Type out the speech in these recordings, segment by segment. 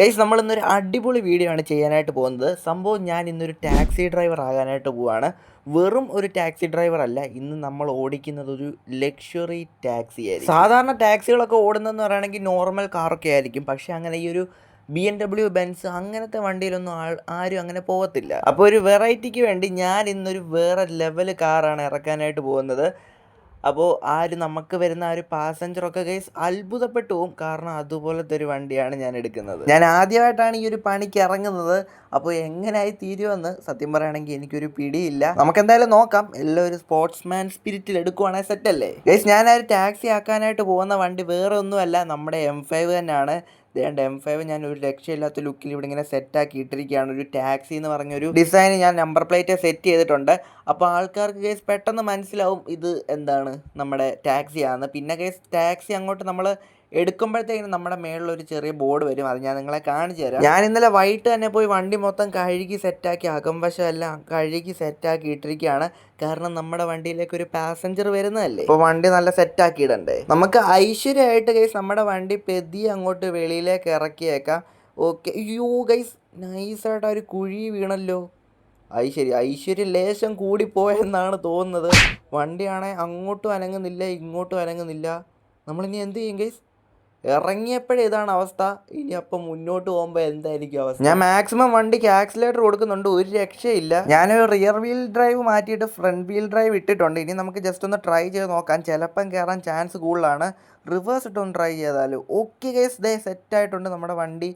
Guys നമ്മൾ ഇന്നൊരു അടിപൊളി വീഡിയോ ആണ് ചെയ്യാനായിട്ട് പോകുന്നത്. സംഭവം ഞാൻ ഇന്നൊരു ടാക്സി ഡ്രൈവർ ആകാനായിട്ട് പോവാണ്. വെറും ഒരു ടാക്സി ഡ്രൈവർ അല്ല ഇന്ന് നമ്മൾ ഓടിക്കുന്നത് ഒരു ലക്ഷറി ടാക്സി ആയിരിക്കും. സാധാരണ ടാക്സികളൊക്കെ ഓടുന്നതെന്ന് പറയുകയാണെങ്കിൽ നോർമൽ കാറൊക്കെ ആയിരിക്കും. പക്ഷേ അങ്ങനെ ഈ ഒരു ബി എം ഡബ്ല്യു ബെൻസ് അങ്ങനത്തെ വണ്ടിയിലൊന്നും ആൾ ആരും അങ്ങനെ പോകത്തില്ല. അപ്പോൾ ഒരു വെറൈറ്റിക്ക് വേണ്ടി ഞാൻ ഇന്നൊരു വേറെ ലെവൽ കാറാണ് ഇറക്കാനായിട്ട് പോകുന്നത്. അപ്പോൾ ആ ഒരു നമുക്ക് വരുന്ന ആ ഒരു പാസഞ്ചറൊക്കെ കേസ് അത്ഭുതപ്പെട്ടു പോകും കാരണം അതുപോലത്തെ ഒരു വണ്ടിയാണ് ഞാൻ എടുക്കുന്നത്. ഞാൻ ആദ്യമായിട്ടാണ് ഈ ഒരു പണിക്ക് ഇറങ്ങുന്നത്. അപ്പോൾ എങ്ങനെയായി തീരുമെന്ന് സത്യം പറയുകയാണെങ്കിൽ എനിക്കൊരു പിടിയില്ല. നമുക്കെന്തായാലും നോക്കാം. എല്ലാം ഒരു സ്പോർട്സ്മാൻ സ്പിരിറ്റിൽ എടുക്കുവാണെങ്കിൽ സെറ്റല്ലേ ഗൈസ് ഞാൻ ആ ഒരു ടാക്സി ആക്കാനായിട്ട് പോകുന്ന വണ്ടി വേറെ ഒന്നുമല്ല നമ്മുടെ എം ഫൈവ് തന്നെയാണ്. ദേണ്ട എം ഫൈവ് ഞാൻ ഒരു രക്ഷയില്ലാത്ത ലുക്കിൽ ഇവിടെ ഇങ്ങനെ സെറ്റാക്കി ഇട്ടിരിക്കുകയാണ് ഒരു ടാക്സി എന്ന് പറഞ്ഞൊരു ഡിസൈൻ ഞാൻ നമ്പർ പ്ലേറ്റ് സെറ്റ് ചെയ്തിട്ടുണ്ട്. അപ്പോൾ ആൾക്കാർക്ക് കേസ് പെട്ടെന്ന് മനസ്സിലാവും ഇത് എന്താണ് നമ്മുടെ ടാക്സി ആണെന്ന് പിന്നെ കേസ് ടാക്സി അങ്ങോട്ട് നമ്മൾ എടുക്കുമ്പോഴത്തേക്കും നമ്മുടെ മേളിലൊരു ചെറിയ ബോർഡ് വരും. അത് ഞാൻ നിങ്ങളെ കാണിച്ചു തരാം. ഞാൻ ഇന്നലെ വൈകിട്ട് തന്നെ പോയി വണ്ടി മൊത്തം കഴുകി സെറ്റാക്കി അകംവശം എല്ലാം കഴുകി സെറ്റാക്കി ഇട്ടിരിക്കുകയാണ്. കാരണം നമ്മുടെ വണ്ടിയിലേക്ക് ഒരു പാസഞ്ചർ വരുന്നതല്ലേ? ഇപ്പോൾ വണ്ടി നല്ല സെറ്റാക്കി ഇടണ്ടേ? നമുക്ക് ഐശ്വര്യമായിട്ട് ഗൈസ് നമ്മുടെ വണ്ടി പെതി അങ്ങോട്ട് വെളിയിലേക്ക് ഇറക്കിയേക്കാം. ഓക്കെ അയ്യോ ഗൈസ് നൈസായിട്ട് ആ ഒരു കുഴി വീണല്ലോ. ഐശ്വര്യ ഐശ്വര്യ ലേശം കൂടിപ്പോയെന്നാണ് തോന്നുന്നത്. വണ്ടിയാണെ അങ്ങോട്ടും അനങ്ങുന്നില്ല ഇങ്ങോട്ടും അനങ്ങുന്നില്ല. നമ്മളിനി എന്ത് ചെയ്യും ഗൈസ് ഇറങ്ങിയപ്പോഴേ ഇതാണ് അവസ്ഥ. ഇനി അപ്പം മുന്നോട്ട് പോകുമ്പോൾ എന്തായിരിക്കും അവസ്ഥ? ഞാൻ മാക്സിമം വണ്ടിക്ക് ആക്സിലേറ്റർ കൊടുക്കുന്നുണ്ട്. ഒരു രക്ഷയില്ല. ഞാൻ റിയർ വീൽ ഡ്രൈവ് മാറ്റിയിട്ട് ഫ്രണ്ട് വീൽ ഡ്രൈവ് ഇട്ടിട്ടുണ്ട്. ഇനി നമുക്ക് ജസ്റ്റ് ഒന്ന് ട്രൈ ചെയ്ത് നോക്കാം. ചിലപ്പം കയറാൻ ചാൻസ് കൂടുതലാണ്. റിവേഴ്സ് ഇട്ടൊന്ന് ട്രൈ ചെയ്താലും. ഓക്കെ കേസ് ദേ സെറ്റ് ആയിട്ടുണ്ട്. നമ്മുടെ വണ്ടി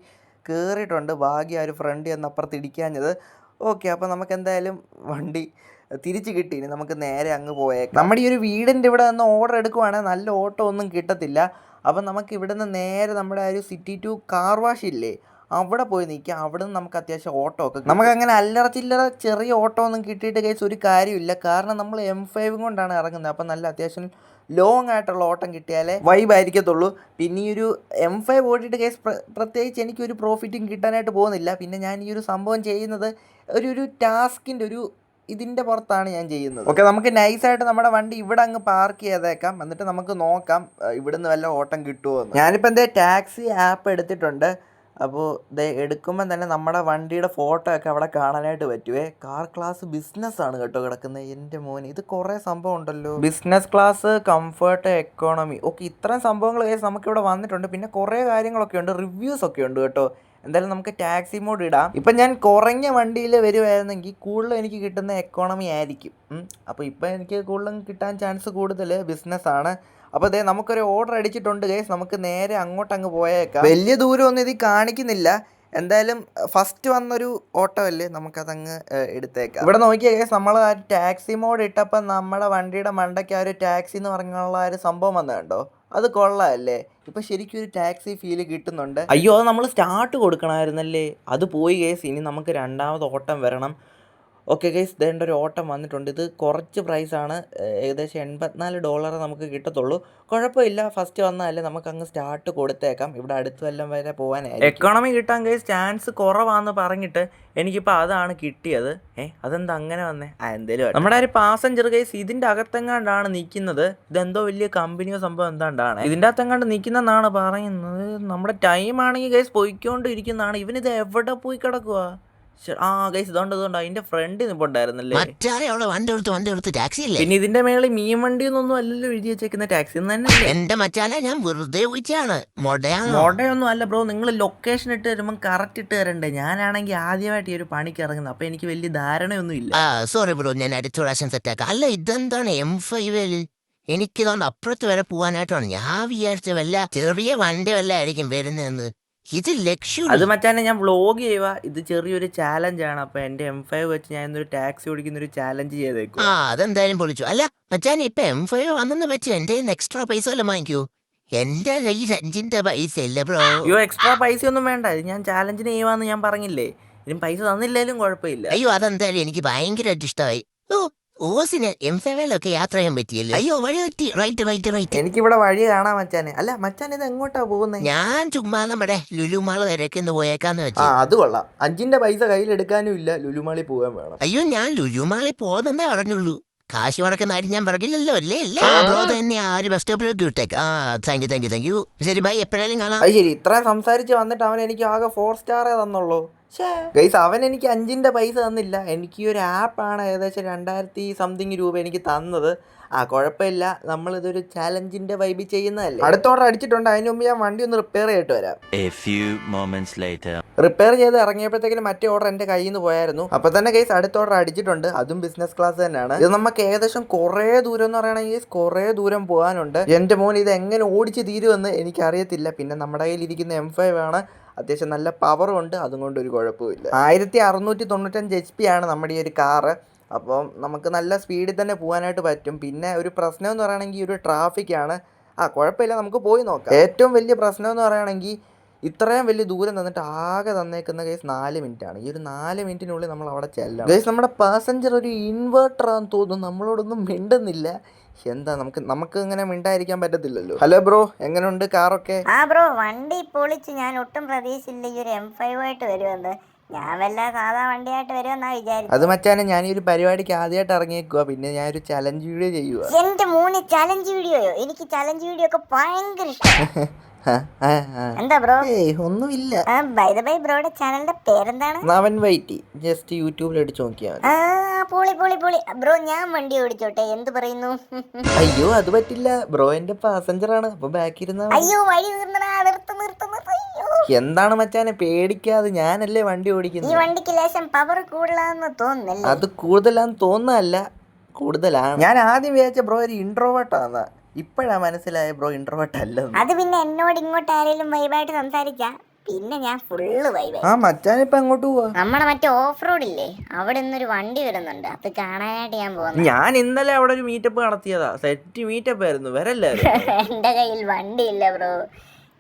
കയറിയിട്ടുണ്ട് ഭാഗ്യം ആ ഒരു ഫ്രണ്ട് എന്നപ്പുറത്ത് ഇടിക്കാഞ്ഞത്. ഓക്കെ അപ്പോൾ നമുക്ക് എന്തായാലും വണ്ടി തിരിച്ചു കിട്ടി. ഇനി നമുക്ക് നേരെ അങ്ങ് പോയേക്കാം. നമ്മുടെ ഈ ഒരു വീടിന്റെ ഇവിടെ നിന്ന് ഓർഡർ എടുക്കുവാണെങ്കിൽ നല്ല ഓട്ടോ ഒന്നും കിട്ടത്തില്ല. അപ്പം നമുക്ക് ഇവിടെ നിന്ന് നേരെ നമ്മുടെ ആ ഒരു സിറ്റി ടു കാർ വാഷ് ഇല്ലേ? അവിടെ പോയി നിൽക്കാം. അവിടെ നിന്ന് നമുക്ക് അത്യാവശ്യം ഓട്ടോ ഒക്കെ നമുക്ക് അങ്ങനെ അല്ലറ ചില്ലറ ചെറിയ ഓട്ടോ ഒന്നും കിട്ടിയിട്ട് കേസ് ഒരു കാര്യമില്ല കാരണം നമ്മൾ എം ഫൈവും കൊണ്ടാണ് ഇറങ്ങുന്നത്. അപ്പം നല്ല അത്യാവശ്യം ലോങ് ആയിട്ടുള്ള ഓട്ടം കിട്ടിയാലേ വൈബ് ആയിരിക്കത്തുള്ളൂ. പിന്നെ ഈ ഒരു എം ഫൈവ് ഓടിയിട്ട് കേസ് പ്രത്യേകിച്ച് എനിക്കൊരു പ്രോഫിറ്റും കിട്ടാനായിട്ട് പോകുന്നില്ല. പിന്നെ ഞാൻ ഈ ഒരു സംഭവം ചെയ്യുന്നത് ഒരു ഒരു ടാസ്കിന്റെ ഒരു ഇതിന്റെ പുറത്താണ് ഞാൻ ചെയ്യുന്നത്. ഓക്കെ നമുക്ക് നൈസായിട്ട് നമ്മുടെ വണ്ടി ഇവിടെ അങ്ങ് പാർക്ക് ചെയ്തേക്കാം. എന്നിട്ട് നമുക്ക് നോക്കാം ഇവിടുന്ന് വല്ല ഓട്ടം കിട്ടുമോ എന്ന്. ഞാനിപ്പോൾ എന്തേ ടാക്സി ആപ്പ് എടുത്തിട്ടുണ്ട്. അപ്പോൾ ഇത് എടുക്കുമ്പോൾ തന്നെ നമ്മുടെ വണ്ടിയുടെ ഫോട്ടോ ഒക്കെ അവിടെ കാണാനായിട്ട് പറ്റുവേ. കാർ ക്ലാസ് ബിസിനസ് ആണ് കേട്ടോ കിടക്കുന്നത് എന്റെ മോൻ ഇത് കുറേ സംഭവം ഉണ്ടല്ലോ. Business class comfort economy okay ഇത്രയും സംഭവങ്ങൾ കേസ് നമുക്കിവിടെ വന്നിട്ടുണ്ട്. പിന്നെ കുറേ കാര്യങ്ങളൊക്കെ ഉണ്ട്. റിവ്യൂസ് ഒക്കെ ഉണ്ട് കേട്ടോ. എന്തായാലും നമുക്ക് ടാക്സി മോഡ് ഇടാം. ഇപ്പം ഞാൻ കുറഞ്ഞ വണ്ടിയിൽ വരുമായിരുന്നെങ്കിൽ കൂടുതലും എനിക്ക് കിട്ടുന്ന എക്കോണമി ആയിരിക്കും. അപ്പോൾ ഇപ്പം എനിക്ക് കൂടുതലും കിട്ടാൻ ചാൻസ് കൂടുതൽ ബിസിനസ്സാണ് അപ്പോൾ അതെ നമുക്കൊരു ഓർഡർ അടിച്ചിട്ടുണ്ട് ഗൈസ് നമുക്ക് നേരെ അങ്ങോട്ട് അങ്ങ് പോയേക്കാം. വലിയ ദൂരമൊന്നും ഇത് കാണിക്കുന്നില്ല. എന്തായാലും ഫസ്റ്റ് വന്നൊരു ഓട്ടോ അല്ലേ നമുക്കതങ്ങ് എടുത്തേക്കാം. ഇവിടെ നോക്കിയാൽ നമ്മൾ ആ ടാക്സി മോഡ് ഇട്ടപ്പോൾ നമ്മുടെ വണ്ടിയുടെ മണ്ടയ്ക്ക് ആ ഒരു ടാക്സി എന്ന് പറഞ്ഞുള്ള ഒരു സംഭവം വന്നത് കണ്ടോ? അത് കൊള്ളാമല്ലേ ഇപ്പൊ ശരിക്കും ഒരു ടാക്സി ഫീൽ കിട്ടുന്നുണ്ട്. അയ്യോ അത് നമ്മൾ സ്റ്റാർട്ട് കൊടുക്കണമായിരുന്നല്ലേ? അത് പോയി കേസ് ഇനി നമുക്ക് രണ്ടാമത് ഓട്ടം വരണം. ഓക്കെ ഗൈസ് ദേണ്ട ഒരു ഓട്ടം വന്നിട്ടുണ്ട്. ഇത് കുറച്ച് പ്രൈസാണ് ഏകദേശം എൺപത്തിനാല് ഡോളർ നമുക്ക് കിട്ടത്തുള്ളൂ. കുഴപ്പമില്ല. ഫസ്റ്റ് വന്നാലേ നമുക്ക് അങ്ങ് സ്റ്റാർട്ട് കൊടുത്തേക്കാം. ഇവിടെ അടുത്ത് വല്ലം വരെ പോകാനായി എക്കോണമി കിട്ടാൻ ഗൈസ് ചാൻസ് കുറവാന്ന് പറഞ്ഞിട്ട് എനിക്കിപ്പോൾ അതാണ് കിട്ടിയത്. ഏ അതെന്താ അങ്ങനെ വന്നേ? ആ എന്തേലും. നമ്മുടെ ഒരു പാസഞ്ചർ ഗൈസ് ഇതിന്റെ അകത്തെങ്ങാണ്ടാണ് നിൽക്കുന്നത് ഇതെന്തോ വലിയ കമ്പനിയോ സംഭവം എന്താണ്ടാണ്? ഇതിന്റെ അകത്തെങ്ങാണ്ട് നിൽക്കുന്നെന്നാണ് പറയുന്നത്. നമ്മുടെ ടൈം ആണെങ്കിൽ ഗൈസ് പോയിക്കൊണ്ടിരിക്കുന്നതാണ്. ഇവനിത് എവിടെ പോയി കിടക്കുക ആ ഗൈസ് ഇതുകൊണ്ട് ഇതുകൊണ്ട് അതിന്റെ ഫ്രണ്ട് നിപ്പുണ്ടായിരുന്നല്ലേ മറ്റാരെ അവിടെ വണ്ടി എടുത്ത് വണ്ടി എടുത്ത് ടാക്സി അല്ലേ പിന്നെ ഇതിന്റെ മേളിൽ മീൻ വണ്ടി ഒന്നും അല്ലല്ലോ എഴുതി വെച്ചേക്കുന്ന ടാക്സി തന്നെ എന്റെ മച്ചാലെ ഞാൻ വെറുതെ വിളിച്ചാണ് മൊടയാണ്? മോഡയൊന്നും അല്ല ബ്രോ നിങ്ങൾ ലൊക്കേഷൻ ഇട്ട് തരുമ്പോൾ കറക്റ്റ് ഇട്ട് തരണ്ടേ? ഞാനാണെങ്കിൽ ആദ്യമായിട്ട് ഈ ഒരു പണിക്ക് ഇറങ്ങുന്നത് അപ്പൊ എനിക്ക് വലിയ ധാരണയൊന്നും ഇല്ല. സോറി ബ്രോ ഞാൻ അടുത്ത പ്രാവശ്യം സെറ്റാക്കാം അല്ല ഇതെന്താണ്? എം ഫൈവ് എനിക്കിതുകൊണ്ട് അപ്പുറത്ത് വരെ പോവാനായിട്ടാണ്. ഞാൻ വിചാരിച്ച വല്ല ചെറിയ വണ്ടി വല്ല ആയിരിക്കും വരുന്നതെന്ന്. ഇത് ലക്ഷ്യം അത് മച്ചാനെ ഞാൻ വ്ലോഗ് ചെയ്യുക ഇത് ചെറിയൊരു ചാലഞ്ച് ആണ്. അപ്പൊ എന്റെ എം ഫൈവ് വെച്ച് ഞാൻ ഇന്നൊരു ടാക്സി ഓടിക്കുന്ന ഒരു ചാലഞ്ച് ചെയ്തേക്കും ആ അതെന്തായാലും പൊളിച്ചു. അല്ല മച്ചാൻ ഇപ്പൊ എം ഫൈവ് വന്നെന്ന് വെച്ച് എന്റെ എക്സ്ട്രാ പൈസ വല്ലതും വാങ്ങിക്കൂ. എന്റെ കയ്യിൽ അഞ്ചിന്റെ പൈസ ഇല്ല ബ്രോ അയ്യോ എക്സ്ട്രാ പൈസ ഒന്നും വേണ്ട. ഇത് ഞാൻ ചാലഞ്ചിന് ചെയ്യുവാന്ന് ഞാൻ പറഞ്ഞില്ലേ. ഇനി പൈസ തന്നില്ലേലും കുഴപ്പമില്ല. അയ്യോ അതെന്തായാലും എനിക്ക് ഭയങ്കരമായിട്ട് ഇഷ്ടമായി. ഓ ഓസിന് എം ഫൈവിലൊക്കെ യാത്ര ചെയ്യാൻ പറ്റിയല്ലോ? അയ്യോ വഴി പറ്റി റൈറ്റ് റൈറ്റ് റൈറ്റ് എനിക്കിവിടെ വഴി കാണാൻ മച്ചാനെ. അല്ല മച്ചാൻ ഇത് എങ്ങോട്ടാ പോകുന്നത് ഞാൻ ചുമ്മാ നമ്മുടെ ലുലുമാൾ വരയ്ക്ക് ഒന്ന് പോയേക്കാന്ന് ആ വെച്ചു അത് കൊള്ളാം. അഞ്ചിന്റെ പൈസ കയ്യിലെടുക്കാനും ഇല്ല. ലുലുമാളി പോകാൻ വേണം. അയ്യോ ഞാൻ ലുലുമാളി പോകുന്നേ പറഞ്ഞുള്ളൂ. കാശ് മുടക്കുന്ന ആരും ഞാൻ പറഞ്ഞില്ലല്ലോ അല്ലേ? അല്ലേ? ബ്രോ തന്നെ ആ ഒരു ബസ് സ്റ്റോപ്പിലേക്ക് വിട്ടേക്ക് ആ thank you thank you thank you ശരി ബൈ എപ്പോഴായാലും കാണാം. ശരി. ഇത്രയും സംസാരിച്ച് വന്നിട്ട് അവൻ എനിക്ക് ആകെ ഫോർ സ്റ്റാറേ തന്നുള്ളൂ. ഗൈസ് അവൻ എനിക്ക് അഞ്ചിന്റെ പൈസ തന്നില്ല. എനിക്ക് ഈ ഒരു ആപ്പാണ് ഏകദേശം രണ്ടായിരത്തി സംതിങ് രൂപ എനിക്ക് തന്നത്. ആ കുഴപ്പമില്ല. നമ്മളിതൊരു ചാലഞ്ചിന്റെ വൈബ് ചെയ്യുന്നതല്ലേ? അടുത്ത ഓർഡർ അടിച്ചിട്ടുണ്ട്. അതിന് മുമ്പ് ഞാൻ വണ്ടി ഒന്ന് റിപ്പയർ ചെയ്തിട്ട് വരാം. റിപ്പയർ ചെയ്ത് ഇറങ്ങിയപ്പോഴത്തേക്കും മറ്റേ ഓർഡർ എന്റെ കയ്യിൽ നിന്ന് പോയായിരുന്നു. അപ്പോൾ തന്നെ കേസ് അടുത്ത ഓർഡർ അടിച്ചിട്ടുണ്ട്. അതും ബിസിനസ് ക്ലാസ് തന്നെയാണ്. ഇത് നമുക്ക് ഏകദേശം കുറേ ദൂരം എന്ന് പറയുകയാണെങ്കിൽ കുറേ ദൂരം പോകാനുണ്ട്. എന്റെ മോൻ ഇത് എങ്ങനെ ഓടിച്ച് തീരുമെന്ന് എനിക്കറിയത്തില്ല. പിന്നെ നമ്മുടെ കയ്യിൽ ഇരിക്കുന്ന എം ഫൈവ് ആണ്. അത്യാവശ്യം നല്ല പവറും ഉണ്ട് അതുകൊണ്ട് ഒരു കുഴപ്പമില്ല ആയിരത്തി അറുന്നൂറ്റി തൊണ്ണൂറ്റഞ്ച് എച്ച് പി ആണ് നമ്മുടെ ഈ ഒരു കാറ് അപ്പം നമുക്ക് നല്ല സ്പീഡിൽ തന്നെ പോകാനായിട്ട് പറ്റും. പിന്നെ ഒരു പ്രശ്നം എന്ന് പറയുകയാണെങ്കിൽ ഒരു ഒരു ട്രാഫിക്കാണ് ആ കുഴപ്പമില്ല നമുക്ക് പോയി നോക്കാം. ഏറ്റവും വലിയ പ്രശ്നം എന്ന് പറയുകയാണെങ്കിൽ ഇത്രയും വലിയ ദൂരം തന്നിട്ട് ആകെ തന്നേക്കുന്ന കേസ് നാല് മിനിറ്റ് ആണ്. ഈ ഒരു നാല് മിനിറ്റിനുള്ളിൽ നമ്മൾ അവിടെ ചെല്ലാം കേസ് നമ്മുടെ പാസഞ്ചർ ഒരു ഇൻവേർട്ടർ ആണെന്ന് തോന്നുന്നു. നമ്മളോടൊന്നും മിണ്ടുന്നില്ല. എന്താ നമുക്ക് നമുക്ക് ഇങ്ങനെ മിണ്ടായിരിക്കാൻ പറ്റത്തില്ലല്ലോ. ഹലോ ബ്രോ എങ്ങനെയുണ്ട് കാറൊക്കെ ആ ബ്രോ വണ്ടി പൊളിച്ച് ഞാൻ ഒട്ടും പ്രതീക്ഷിച്ചില്ല. ഈ ഒരു എം ഫൈവ് ആയിട്ട് വരുമെന്ന്. ഞാൻ വല്ല സാധാ വണ്ടിയായിട്ട് വരുമെന്നാ വിചാരിച്ചു. അത് മച്ചാനെ ഞാൻ ഈ ഒരു പരിപാടിക്ക് ആദ്യമായിട്ട് ഇറങ്ങിയേക്കുക പിന്നെ ഞാൻ ഒരു ചലഞ്ച് വീഡിയോ ചെയ്യുക എന്റെ മൂന്ന് ചലഞ്ച് വീഡിയോയോ എനിക്ക് ചലഞ്ച് വീഡിയോ ഒക്കെ ഭയങ്കര ഇഷ്ടം. എന്താ ബ്രോ ഒന്നുമില്ല. ബൈ ദ ബൈ ബ്രോയുടെ ചാനലിന്റെ പേരെന്താണ്? നവൻ വൈറ്റി. ജസ്റ്റ് യൂട്യൂബിൽ അടിച്ചു നോക്കിയാൽ പൊളി പൊളി പൊളി. ബ്രോ ഞാൻ വണ്ടി ഓടിച്ചോട്ടെ. എന്ത് പറയുന്നു? അയ്യോ അത് പറ്റില്ല. ബ്രോ എന്റെ പാസഞ്ചർ ആണ്. അപ്പൊ ബാക്കി ഇരുന്ന അയ്യോ വഴി നിർത്തണ നിർത്ത് നിർത്ത് നിർത്ത്. എന്താണ് മച്ചാനെ പേടിക്കാതെ ഞാനല്ലേ വണ്ടി ഓടിക്കുന്നത്? ഈ വണ്ടിക്ക് ലേശം പവർ കൂടുതലാണെന്ന് തോന്നുന്നില്ല. അത് കൂടുതലാന്ന് തോന്നല്ല കൂടുതലാണ്. ഞാൻ ആദ്യം വിചാരിച്ച ബ്രോ ഒരു ഇൻട്രോവേർട്ടാന്ന് ഇപ്പോഴാ മനസ്സിലായ ബ്രോ ഇൻട്രോവേർട്ട് അല്ലെന്ന്. അത് പിന്നെ എന്നോട് ഇങ്ങോട്ട് ആരെങ്കിലും വൈബായിട്ട് സംസാരിച്ചാ പിന്നെ ഞാൻ ഫുള്ള് വൈബായി ആ മച്ചാൻ ഇപ്പൊ അങ്ങോട്ട് പോവാ. നമ്മുടെ മറ്റേ ഓഫ് റോഡ് ഇല്ലേ അവിടെ ഒരു വണ്ടി വരുന്നുണ്ട്. അത് കാണാനായിട്ട് ഞാൻ പോകുന്നു ഞാൻ ഇന്നലെ അവിടെ ഒരു മീറ്റപ്പ് നടത്തിയതാ. സെറ്റ് മീറ്റപ്പ് ആയിരുന്നു. വരല്ലേ എന്റെ കയ്യിൽ വണ്ടി ഇല്ല ബ്രോ.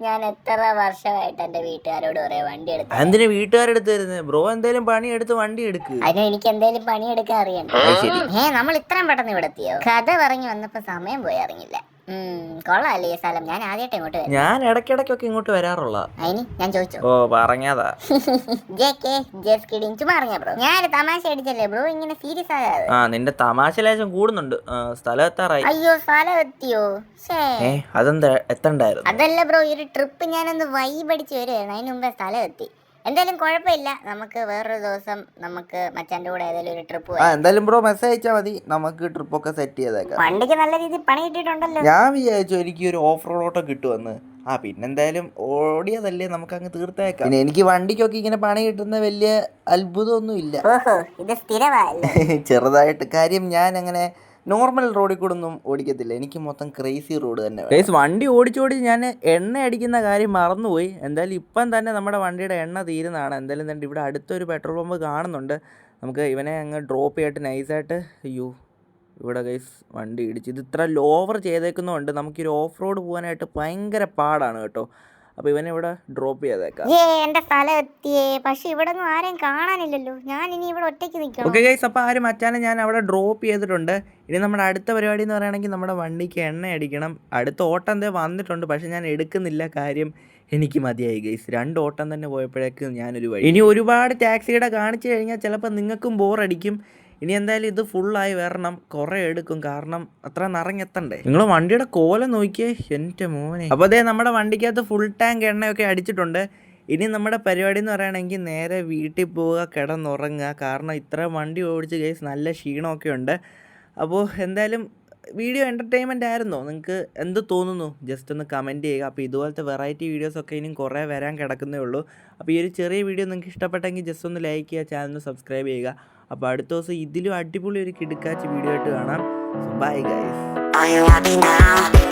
ഞാൻ എത്ര വർഷമായിട്ട് എന്റെ വീട്ടുകാരോട് പറയാ വണ്ടി എടുക്കാൻ എന്തിനു വീട്ടുകാരെടുത്ത് തരുന്നത് ബ്രോ എന്തേലും പണി എടുത്ത് വണ്ടി എടുക്ക്. അതിന് എനിക്ക് എന്തേലും പണിയെടുക്കാൻ അറിയണ്ട? അത് ഏ നമ്മൾ ഇത്രയും പെട്ടെന്ന് ഇവിടെ എത്തിയോ? കഥ പറഞ്ഞു വന്നപ്പോ സമയം പോയി അറിഞ്ഞില്ല. കൊള്ളാല്ലേ ഈ സ്ഥലം. ഞാൻ ആദ്യമായിട്ട് ഇങ്ങോട്ട് വരും. ഞാൻ ഇടയ്ക്കിടയ്ക്കൊക്കെ ഇങ്ങോട്ട് വരാറുള്ള. അതിന് ഞാൻ ചോദിച്ചു? ഓ പറഞ്ഞതാ ജെ കെ ജസ്റ്റ് കിഡിങ് ചുമ്മാ അറിഞ്ഞ ബ്രോ. ഞാൻ തമാശ അടിച്ചല്ലേ ബ്രോ? ഇങ്ങനെ സീരിയസ് ആകാതെ ആ നിന്റെ തമാശ ലേശം കൂടുന്നുണ്ട്. സ്ഥലം എത്താറായി. അയ്യോ സ്ഥലം എത്തിയോ? ഷേ ഏ അതെന്താ എത്തണ്ടായിരുന്നു? അതല്ല ബ്രോ ഈ ഒരു ട്രിപ്പ് ഞാനൊന്ന് വൈബടിച്ച് വരുവായിരുന്നു അതിന് മുമ്പേ സ്ഥലം എത്തി. എന്തായാലും കുഴപ്പമില്ല. നമുക്ക് വേറൊരു ദിവസം നമുക്ക് മച്ചാന്റെ കൂടെ ഏതെങ്കിലും ഒരു ട്രിപ്പ് ആ എന്തായാലും ബ്രോ മെസ്സേജ് അയച്ചാൽ മതി. നമുക്ക് ട്രിപ്പ് ഒക്കെ സെറ്റ് ചെയ്തേക്കാം. വണ്ടിക്ക് നല്ല രീതിയിൽ പണി കിട്ടിയിട്ടുണ്ടല്ലോ. ഞാൻ വിചാരിച്ചു എനിക്ക് ഒരു ഓഫ് റോഡോട്ടോ കിട്ടുമെന്ന്. ആ പിന്നെന്തായാലും ഓടിയതല്ലേ നമുക്ക് അങ്ങ് തീർത്തേക്കാം. പിന്നെ എനിക്ക് വണ്ടിക്കൊക്കെ ഇങ്ങനെ പണി കിട്ടുന്ന വലിയ അത്ഭുതമൊന്നും ഇല്ല ഇത് സ്ഥിരമായല്ലോ? ചെറുതായിട്ട് കാര്യം ഞാൻ അങ്ങനെ നോർമൽ റോഡിൽ കൂടെ ഒന്നും ഓടിക്കത്തില്ല. എനിക്ക് മൊത്തം ക്രേസി റോഡ് തന്നെ കേസ് വണ്ടി ഓടിച്ചോടി ഞാൻ എണ്ണ അടിക്കുന്ന കാര്യം മറന്നുപോയി. എന്തായാലും ഇപ്പം തന്നെ നമ്മുടെ വണ്ടിയുടെ എണ്ണ തീരുന്നതാണ്. എന്തായാലും തന്നെ ഇവിടെ അടുത്തൊരു പെട്രോൾ പമ്പ് കാണുന്നുണ്ട്. നമുക്ക് ഇവനെ അങ്ങ് ഡ്രോപ്പ് ചെയ്തിട്ട് നൈസായിട്ട് അയ്യോ ഇവിടെ ഗൈസ് വണ്ടി ഇടിച്ച്. ഇത് ഇത്ര ലോവർ ചെയ്തേക്കുന്നതുകൊണ്ട് നമുക്കൊരു ഓഫ് റോഡ് പോകാനായിട്ട് ഭയങ്കര പാടാണ് കേട്ടോ. അപ്പോൾ ഇവനെ ഇവിടെ ഡ്രോപ്പ് ചെയ്തേക്കാം. ഏ എന്റെ സ്ഥലം എത്തിയേ. പക്ഷെ ഇവിടെ ഒന്നും ആരെയും കാണാനില്ലല്ലോ. ഞാൻ ഇനി ഇവിടെ ഒറ്റയ്ക്ക് നിൽക്കണം. ഓക്കെ ഗൈസ് അപ്പോൾ ആരും മച്ചാനെ ഞാൻ അവിടെ ഡ്രോപ്പ് ചെയ്തിട്ടുണ്ട്. ഇനി നമ്മുടെ അടുത്ത പരിപാടി എന്ന് പറയുകയാണെങ്കിൽ നമ്മുടെ വണ്ടിക്ക് എണ്ണ അടിക്കണം. അടുത്ത ഓട്ടം എന്തേ വന്നിട്ടുണ്ട്. പക്ഷെ ഞാൻ എടുക്കുന്നില്ല കാര്യം എനിക്ക് മതിയായി ഗൈസ് രണ്ട് ഓട്ടം തന്നെ പോയപ്പോഴേക്കും ഞാനൊരു വഴി. ഇനി ഒരുപാട് ടാക്സിയുടെ കാണിച്ചു കഴിഞ്ഞാൽ ചിലപ്പോൾ നിങ്ങൾക്കും ബോറടിക്കും ഇനി എന്തായാലും ഇത് ഫുള്ളായി വരണം. കുറേ എടുക്കും. കാരണം അത്ര നിറഞ്ഞെത്തണ്ടേ. നിങ്ങൾ വണ്ടിയുടെ കോല നോക്കിയേ. എന്റെ മോനെ. അപ്പോൾ അതേ നമ്മുടെ വണ്ടിക്കകത്ത് ഫുൾ ടാങ്ക് എണ്ണയൊക്കെ അടിച്ചിട്ടുണ്ട്. ഇനി നമ്മുടെ പരിപാടി എന്ന് പറയുകയാണെങ്കിൽ നേരെ വീട്ടിൽ പോവുക കിടന്നുറങ്ങുക. കാരണം ഇത്ര വണ്ടി ഓടിച്ച് കേസ് നല്ല ക്ഷീണമൊക്കെ ഉണ്ട്. അപ്പോൾ എന്തായാലും വീഡിയോ എന്റർടൈൻമെന്റ് ആയിരുന്നോ? നിങ്ങൾക്ക് എന്ത് തോന്നുന്നു? ജസ്റ്റ് ഒന്ന് കമന്റ് ചെയ്യുക. അപ്പോൾ ഇതുപോലത്തെ വെറൈറ്റി വീഡിയോസൊക്കെ ഇനിയും കുറേ വരാൻ കിടക്കുന്നേ ഉള്ളൂ. അപ്പോൾ ഈ ഒരു ചെറിയ വീഡിയോ നിങ്ങൾക്ക് ഇഷ്ടപ്പെട്ടെങ്കിൽ ജസ്റ്റ് ഒന്ന് ലൈക്ക് ചെയ്യുക ചാനൽ സബ്സ്ക്രൈബ് ചെയ്യുക. അപ്പോൾ അടുത്ത ദിവസം ഇതിലും അടിപൊളി ഒരു കിടുക്കാച്ച് വീഡിയോ ആയിട്ട് കാണാം. Bye guys